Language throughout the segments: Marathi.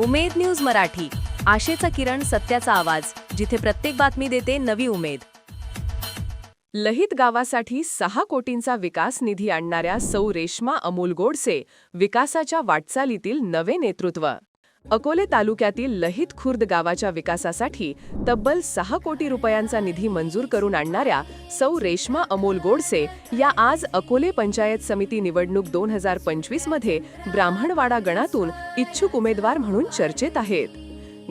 उमेद न्यूज मराठी. आशेचा किरण सत्याचा आवाज जिथे प्रत्येक बातमी देते नवी उमेद. लहित गावासाठी सहा कोटींचा विकास निधी आणणाऱ्या सौ रेश्मा अमोल गोडसे विकासाच्या वाटचालीतील नवे नेतृत्व. अकोले तालुक्यातील लहित खुर्द गावाच्या विकासासाठी तब्बल सहा कोटी रुपयांचा निधी मंजूर करून आणणाऱ्या सौ रेश्मा अमोल गोडसे या आज अकोले पंचायत समिती निवडणूक दोन हजार पंचवीसमध्ये ब्राह्मणवाडा गणातून इच्छुक उमेदवार म्हणून चर्चेत आहेत.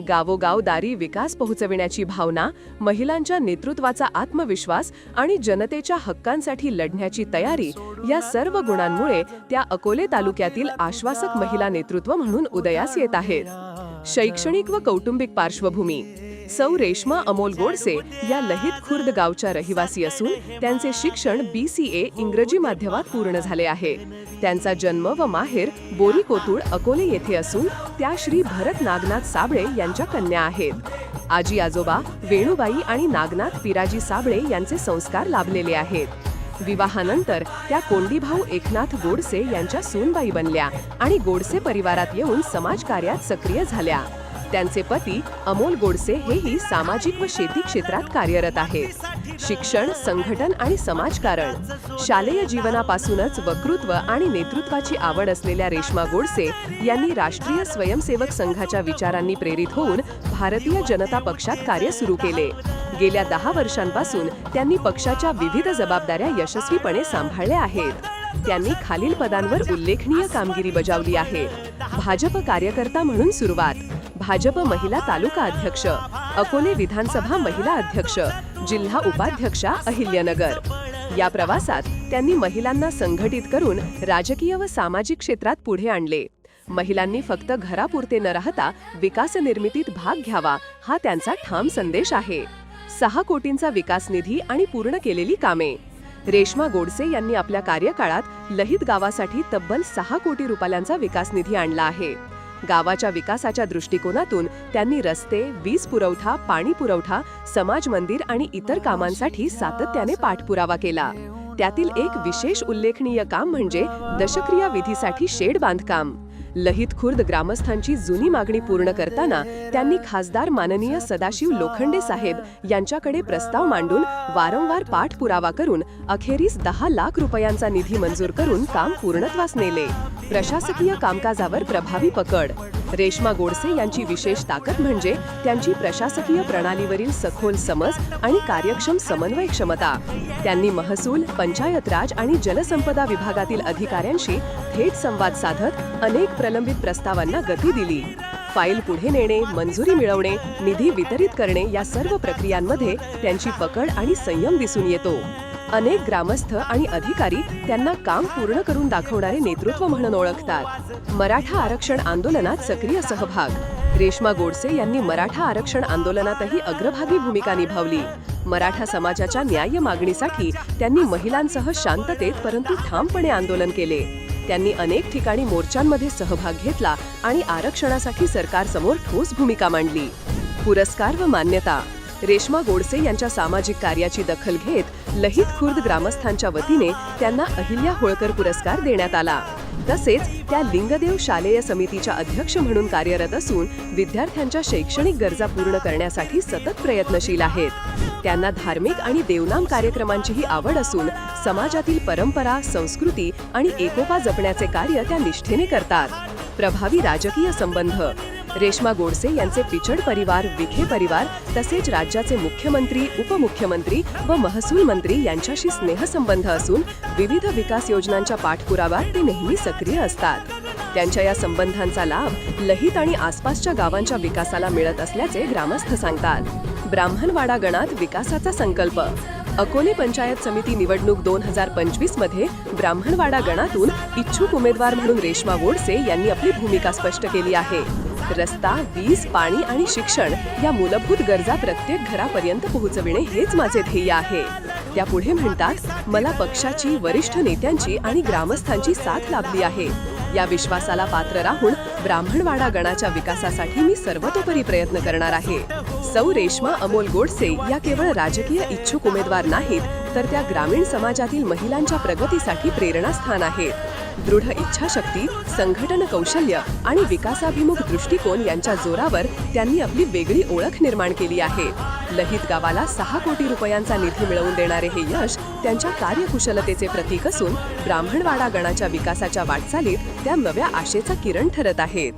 गावोगाव दारी विकास पोहोचविण्याची भावना महिलांच्या नेतृत्वाचा आत्मविश्वास आणि जनतेच्या हक्कांसाठी लढण्याची तयारी या सर्व गुणांमुळे त्या अकोले तालुक्यातील आश्वासक महिला नेतृत्व म्हणून उदयास येत आहेत. शैक्षणिक व कौटुंबिक पार्श्वभूमी सौ रेश्मा अमोल गोडसे या लहित खुर्द गावच्या रहिवासी असून त्यांचे शिक्षण बी सी ए इंग्रजी माध्यमात पूर्ण झाले आहे. त्यांचा जन्म व माहेर बोरी कोतुळ अकोले येथे असून त्या श्री भरत नागनाथ साबळे यांच्या कन्या आहेत. आजी आजोबा वेणुबाई आणि नागनाथ पिराजी साबळे यांचे संस्कार लाभलेले आहेत. विवाहानंतर त्या कोंडीभाऊ एकनाथ गोडसे यांच्या सूनबाई बनल्या आणि गोडसे परिवारात येऊन समाजकार्यात सक्रिय झाल्या. त्यांचे पती अमोल गोडसे हेही सामाजिक व शेती क्षेत्रात कार्यरत आहेत. शिक्षण संघटन आणि समाजकारण. शालेय जीवनापासूनच वक्तृत्व आणि नेतृत्वाची आवड असलेल्या रेश्मा गोडसे यांनी राष्ट्रीय स्वयंसेवक संघाच्या विचारांनी प्रेरित होऊन भारतीय जनता पक्षात कार्य सुरू केले. गेल्या दहा वर्षांपासून त्यांनी पक्षाच्या विविध जबाबदाऱ्या यशस्वीपणे सांभाळल्या आहेत. त्यांनी खालील पदांवर उल्लेखनीय कामगिरी बजावली आहे. भाजप कार्यकर्ता म्हणून सुरुवात. भाजप महिला तालुका अध्यक्ष अकोले विधानसभा महिला अध्यक्ष जिल्हा उपाध्यक्षा अहिल्यानगर. या प्रवासात त्यांनी महिलांना संघटित करून राजकीय व सामाजिक क्षेत्रात पुढे आणले. महिलांनी फक्त घरापुरते न राहता विकास निर्मितीत भाग घ्यावा हा त्यांचा ठाम संदेश आहे. सहा कोटींचा विकास निधी आणि पूर्ण केलेली कामे. रेश्मा गोडसे यांनी आपल्या कार्यकाळात लहित गावासाठी तब्बल सहा कोटी रुपयांचा विकास निधी आणला आहे. गावाच्या विकासाच्या दृष्टिकोनातून त्यांनी रस्ते वीज पुरवठा पाणी पुरवठा समाज मंदिर आणि इतर कामांसाठी सातत्याने पाठपुरावा केला. त्यातील एक विशेष उल्लेखनीय काम म्हणजे दशक्रिया विधीसाठी शेड बांधकाम. लहित खुर्द ग्रामस्थांची जुनी मागणी पूर्ण करताना त्यांनी खासदार माननीय सदाशिव लोखंडे साहेब यांच्याकडे प्रस्ताव मांडून वारंवार पाठपुरावा करून अखेरीस दहा लाख रुपयांचा निधी मंजूर करून काम पूर्णत्वास नेले. प्रशासकीय कामकाजावर प्रभावी पकड रेश्मा गोडसे यांची विशेष ताकद म्हणजे त्यांची प्रशासकीय प्रणालीवरील सखोल समज आणि कार्यक्षम समन्वय क्षमता. त्यांनी महसूल पंचायत राज आणि जलसंपदा विभागातील अधिकाऱ्यांशी थेट संवाद साधत अनेक प्रलंबित प्रस्तावांना गती दिली. फाईल पुढे नेणे मंजुरी मिळवणे निधी वितरित करणे या सर्व प्रक्रियांमध्ये त्यांची पकड आणि संयम दिसून येतो. अनेक ग्रामस्थ आणि अधिकारी त्यांना काम पूर्ण करून दाखवणारे नेतृत्व म्हणून ओळखतात. मराठा आरक्षण आंदोलनात सक्रिय सहभाग. रेश्मा गोडसे यांनी मराठा आरक्षण आंदोलनातही अग्रभागी भूमिका निभावली. मराठा समाजाच्या न्याय मागणीसाठी त्यांनी महिलांसह शांततेत परंतु ठामपणे आंदोलन केले. त्यांनी अनेक ठिकाणी मोर्चांमध्ये सहभाग घेतला आणि आरक्षणासाठी सरकारसमोर ठोस भूमिका मांडली. पुरस्कार व मान्यता. रेश्मा गोडसे यांच्या सामाजिक कार्याची दखल घेत लहित खुर्द ग्रामस्थांच्या वतीने त्यांना अहिल्या होळकर पुरस्कार देण्यात आला. तसेच त्या लिंगदेव शालेय समितीच्या अध्यक्ष म्हणून कार्यरत असून विद्यार्थ्यांच्या शैक्षणिक गरजा पूर्ण करण्यासाठी सतत प्रयत्नशील आहेत. त्यांना धार्मिक आणि देवनाम कार्यक्रमांचीही आवड असून समाजातील परंपरा संस्कृती आणि एकोपा जपण्याचे कार्य त्या निष्ठेने करतात. प्रभावी राजकीय संबंध रेश्मा गोडसे यांचे पिचड परिवार विखे परिवार तसेच राज्याचे मुख्यमंत्री उपमुख्यमंत्री व महसूल मंत्री यांच्याशी स्नेहसंबंध असून विविध विकास योजनांच्या पाठपुराव्यात ते नेहमी सक्रिय असतात. त्यांच्या या संबंधांचा लाभ लहित आणि आसपासच्या गावांच्या विकासाला मिळत असल्याचे ग्रामस्थ सांगतात. ब्राह्मणवाडा गणात विकासाचा संकल्प. अकोले पंचायत समिती निवडणूक दोन हजार पंचवीसमध्ये ब्राह्मणवाडा गणातून इच्छुक उमेदवार म्हणून रेश्मा गोडसे यांनी आपली भूमिका स्पष्ट केली आहे. रस्ता वीज पाणी आणि शिक्षण या मूलभूत गरजा प्रत्येक घरापर्यंत पोहोचविणे हेच माझे ध्येय आहे. त्या पुढे म्हणतात मला पक्षाची वरिष्ठ नेत्यांची आणि ग्रामस्थांची साथ लाभली आहे. या विश्वासाला पात्र राहून ब्राह्मणवाडा गणाच्या विकासासाठी मी सर्वतोपरी प्रयत्न करणार आहे. सौ रेश्मा अमोल गोडसे या केवळ राजकीय इच्छुक उमेदवार नाहीत तर त्या ग्रामीण समाजातील महिलांच्या प्रगतीसाठी प्रेरणास्थान आहेत दृढ इच्छाशक्ती संघटन कौशल्य आणि विकासाभिमुख दृष्टिकोन यांच्या जोरावर त्यांनी आपली वेगळी ओळख निर्माण केली आहे. लहित गावाला सहा कोटी रुपयांचा निधी मिळवून देणारे हे यश त्यांच्या कार्यकुशलतेचे प्रतीक असून ब्राह्मणवाडा गणाच्या विकासाच्या वाटचालीत त्या नव्या आशेचा किरण ठरत आहेत.